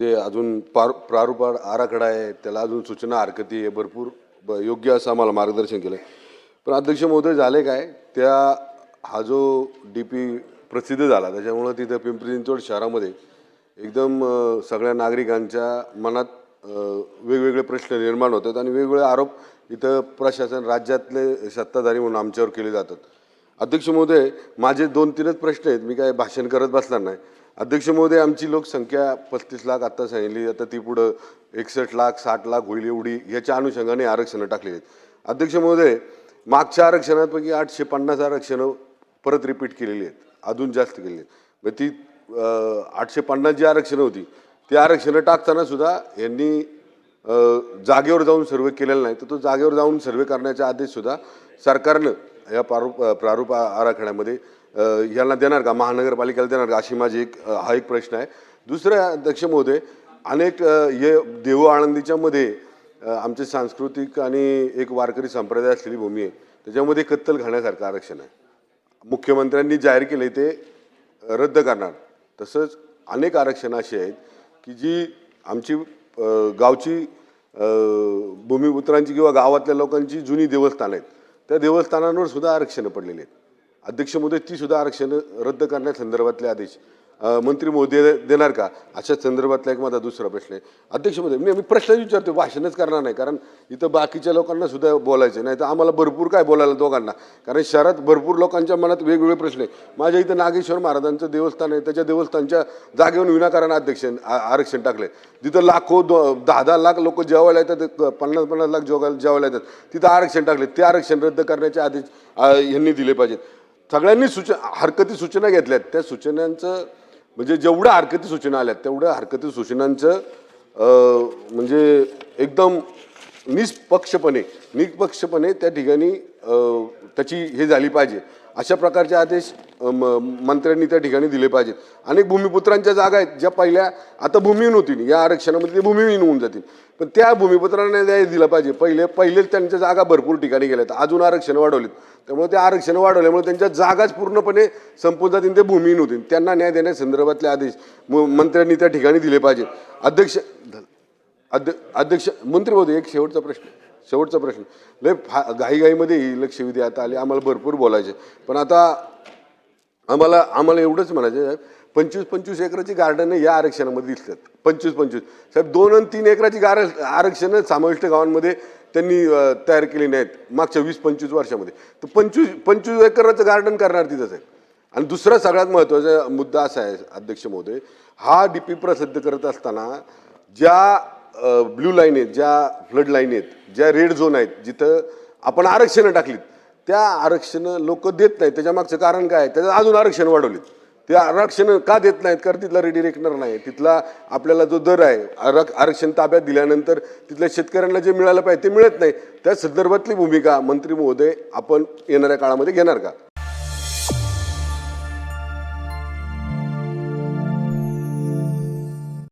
जे अजून पार प्रारूप आराखडा आहे त्याला अजून सूचना हरकती आहे भरपूर ब- योग्य असं आम्हाला मार्गदर्शन केलं पण अध्यक्ष महोदय झाले काय त्या हा जो डी पी प्रसिद्ध झाला त्याच्यामुळं तिथं पिंपरी चिंचवड शहरामध्ये एकदम सगळ्या नागरिकांच्या मनात वेगवेगळे प्रश्न निर्माण होतात आणि वेगवेगळे आरोप इथं प्रशासन राज्यातले सत्ताधारी म्हणून आमच्यावर केले जातात. अध्यक्ष महोदय माझे दोन तीनच प्रश्न आहेत मी काय भाषण करत बसणार नाही. अध्यक्ष महोदय आमची लोकसंख्या पस्तीस लाख आता सांगितली आता ती पुढं एकसष्ट लाख साठ लाख होईल एवढी याच्या अनुषंगाने आरक्षणं टाकली आहेत. अध्यक्ष महोदय मागच्या आरक्षणापैकी आठशे पन्नास आरक्षणं परत रिपीट केलेली आहेत अजून जास्त केलेली आहेत. मग ती आठशे पन्नास जी आरक्षणं होती ती आरक्षणं टाकताना सुद्धा यांनी जागेवर जाऊन सर्वे केलेला नाही तर तो जागेवर जाऊन सर्वे करण्याचा आदेश सुद्धा सरकारनं या प्रारूप प्रारूप आराखड्यामध्ये यांना देणार का? महानगरपालिकेला देणार का? अशी माझी एक हा एक प्रश्न आहे. दुसरं अध्यक्ष महोदय अनेक ये हे देहू आळंदीच्या मध्ये आमचे सांस्कृतिक आणि एक वारकरी संप्रदाय असलेली भूमी आहे. त्याच्यामध्ये कत्तल घालण्यासारखं आरक्षण आहे. मुख्यमंत्र्यांनी जाहीर केले ते रद्द करणार. तसंच अनेक आरक्षणं अशी आहेत की जी आमची गावची भूमिपुत्रांची किंवा गावातल्या लोकांची जुनी देवस्थानं आहेत. त्या देवस्थानांवर सुद्धा आरक्षणं पडलेली आहेत. अध्यक्ष मोदी ती सुद्धा आरक्षण रद्द करण्यासंदर्भातले आदेश. मंत्री मोदी देणार का? अशा संदर्भातला एक माझा दुसरा प्रश्न आहे. अध्यक्ष मोदी मी मी प्रश्न विचारतो भाषणच करणार नाही कारण इथं बाकीच्या लोकांना सुद्धा बोलायचं नाही तर आम्हाला भरपूर काय बोलायला दोघांना. कारण शहरात भरपूर लोकांच्या मनात वेगवेगळे प्रश्न आहे माझ्या इथं नागेश्वर महाराजांचं देवस्थान आहे. त्याच्या देवस्थानच्या जागेवर विनाकारण अध्यक्ष आरक्षण टाकले तिथं लाखो दो दहा दहा लाख लोक जेवायला येतात पन्नास पन्नास लाख जेवायला जेवायला येतात. तिथं आरक्षण टाकले ते आरक्षण रद्द करण्याचे आदेश यांनी दिले पाहिजेत. सगळ्यांनी सूचना हरकती सूचना घेतल्यात. त्या सूचनांचं म्हणजे जेवढ्या हरकती सूचना आल्यात तेवढ्या हरकती सूचनांचं म्हणजे एकदम निष्पक्षपणे निष्पक्षपणे त्या ठिकाणी त्याची हे झाली पाहिजे. अशा प्रकारचे आदेश म- मंत्र्यांनी त्या ठिकाणी दिले पाहिजेत. अनेक भूमिपुत्रांच्या जागा आहेत ज्या पहिल्या आता भूमिहीन होतील. या आरक्षणामध्ये ते भूमिहीन होऊन जातील. पण त्या भूमिपुत्रांना न्याय दिला पाहिजे. पहिले पहिलेच त्यांच्या जागा भरपूर ठिकाणी गेल्यात अजून आरक्षण वाढवलेत. त्यामुळे ते आरक्षण वाढवल्यामुळे त्यांच्या जागाच पूर्णपणे संपून जातील ते भूमिहीन होतील. त्यांना न्याय देण्यासंदर्भातले आदेश म- मंत्र्यांनी त्या ठिकाणी दिले पाहिजेत. अध्यक्ष अध्यक्ष मंत्री महोदय एक शेवटचा प्रश्न. शेवटचा प्रश्न. लय फा घाईघाईमध्ये ही लक्षवेधी आता आली आम्हाला भरपूर बोलायचे. पण आता आम्हाला आम्हाला एवढंच म्हणायचं साहेब पंचवीस पंचवीस एकराची गार्डन या आरक्षणामध्ये दिसतात. पंचवीस पंचवीस. साहेब दोन आणि तीन एकराची गार आरक्षणं समाविष्ट गावांमध्ये त्यांनी तयार केली नाहीत मागच्या वीस पंचवीस वर्षामध्ये. तर पंचवीस पंचवीस एकराचं गार्डन करणार तिथंच आहे आणि दुसरा सगळ्यात महत्त्वाचा मुद्दा असा आहे अध्यक्ष महोदय हा डी पी प्रसिद्ध करत असताना ज्या ब्ल्यू लाईन आहेत ज्या फ्लड लाईन आहेत ज्या रेड झोन आहेत जिथं आपण आरक्षणं टाकलीत त्या आरक्षणं लोक देत नाहीत. त्याच्या मागचं कारण काय? आहे? त्याचं अजून आरक्षण वाढवलीत. ते आरक्षण का देत नाहीत? कारण तिथला रेडी रेकणार नाही. तिथला आपल्याला जो दर आहे आरक आरक्षण ताब्यात दिल्यानंतर तिथल्या शेतकऱ्यांना जे मिळालं पाहिजे ते मिळत नाही. त्या संदर्भातली भूमिका मंत्री महोदय आपण येणाऱ्या काळामध्ये घेणार का?